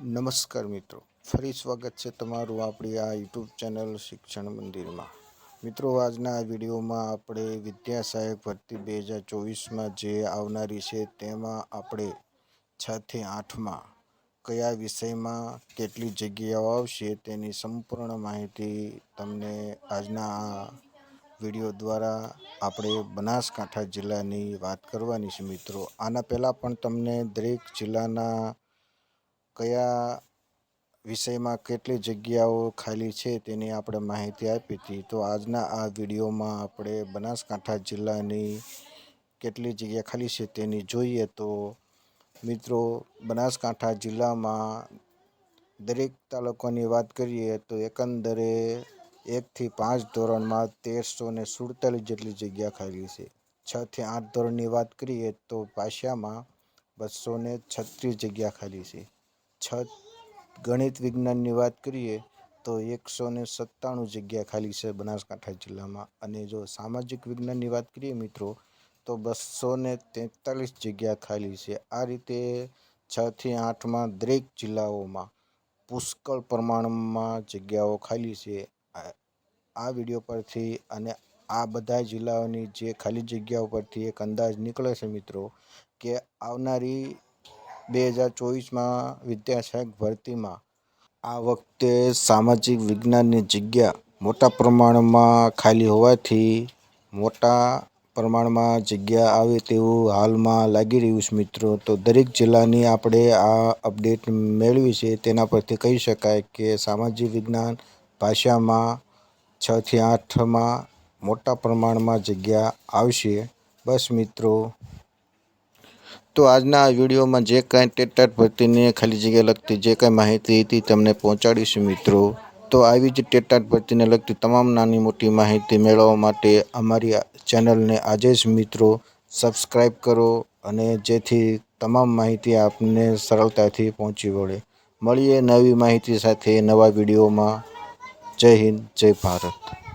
નમસ્કાર મિત્રો. ફરી સ્વાગત છે તમારું આપણી આ યુટ્યુબ ચેનલ શિક્ષણ મંદિરમાં. મિત્રો, આજના આ વિડીયોમાં આપણે વિદ્યા સહાયક ભરતી બે હજાર ચોવીસમાં જે આવનારી છે તેમાં આપણે છથી આઠમાં કયા વિષયમાં કેટલી જગ્યાઓ આવશે તેની સંપૂર્ણ માહિતી તમને આજના આ વીડિયો દ્વારા આપણે બનાસકાંઠા જિલ્લાની વાત કરવાની છે મિત્રો. આના પહેલાં પણ તમને દરેક જિલ્લાના કયા વિષયમાં કેટલી જગ્યાઓ ખાલી છે તેની આપણે માહિતી આપી હતી. તો આજના આ વિડીયોમાં આપણે બનાસકાંઠા જિલ્લાની કેટલી જગ્યા ખાલી છે તેની જોઈએ તો મિત્રો, બનાસકાંઠા જિલ્લામાં દરેક તાલુકાની વાત કરીએ તો એકંદરે એકથી પાંચ ધોરણમાં તેરસો ને સુડતાલીસ જેટલી જગ્યા ખાલી છે. છથી આઠ ધોરણની વાત કરીએ તો પાશિયામાં બસો છત્રીસ જગ્યા ખાલી છે. છ ગણિત વિજ્ઞાનની વાત કરીએ, તો એકસો ને સત્તાણું જગ્યા ખાલી છે બનાસકાંઠા જિલ્લામાં. અને જો સામાજિક વિજ્ઞાનની વાત કરીએ મિત્રો, તો બસો ને તેતાલીસ જગ્યા ખાલી છે. આ રીતે છથી આઠમાં દરેક જિલ્લાઓમાં પુષ્કળ પ્રમાણમાં જગ્યાઓ ખાલી છે. આ વીડિયો પરથી અને આ બધા જિલ્લાઓની જે ખાલી જગ્યાઓ પરથી એક અંદાજ નીકળે છે મિત્રો, કે આવનારી બે હજાર ચોવીસમાં વિદ્યાશાખ ભરતીમાં આ વખતે સામાજિક વિજ્ઞાનની જગ્યા મોટા પ્રમાણમાં ખાલી હોવાથી મોટા પ્રમાણમાં જગ્યા આવે તેવું હાલમાં લાગી રહ્યું છે મિત્રો. તો દરેક જિલ્લાની આપણે આ અપડેટ મેળવી છે. તેના પરથી કહી શકાય કે સામાજિક વિજ્ઞાન ભાષામાં છથી આઠમાં મોટા પ્રમાણમાં જગ્યા આવશે. બસ મિત્રો તો આજના વિડીયોમાં જે કાંઈ ટેટાટ ભરતીને ખાલી જગ્યા લગતી જે કાંઈ માહિતી હતી તમને પહોંચાડીશું મિત્રો. તો આવી જ ટેટાટ ભરતીને લગતી તમામ નાની મોટી માહિતી મેળવવા માટે અમારી ચેનલને આજે જ મિત્રો સબસ્ક્રાઈબ કરો અને જેથી તમામ માહિતી આપને સરળતાથી પહોંચી વળે. મળીએ નવી માહિતી સાથે નવા વિડીયોમાં. જય હિન્દ, જય ભારત.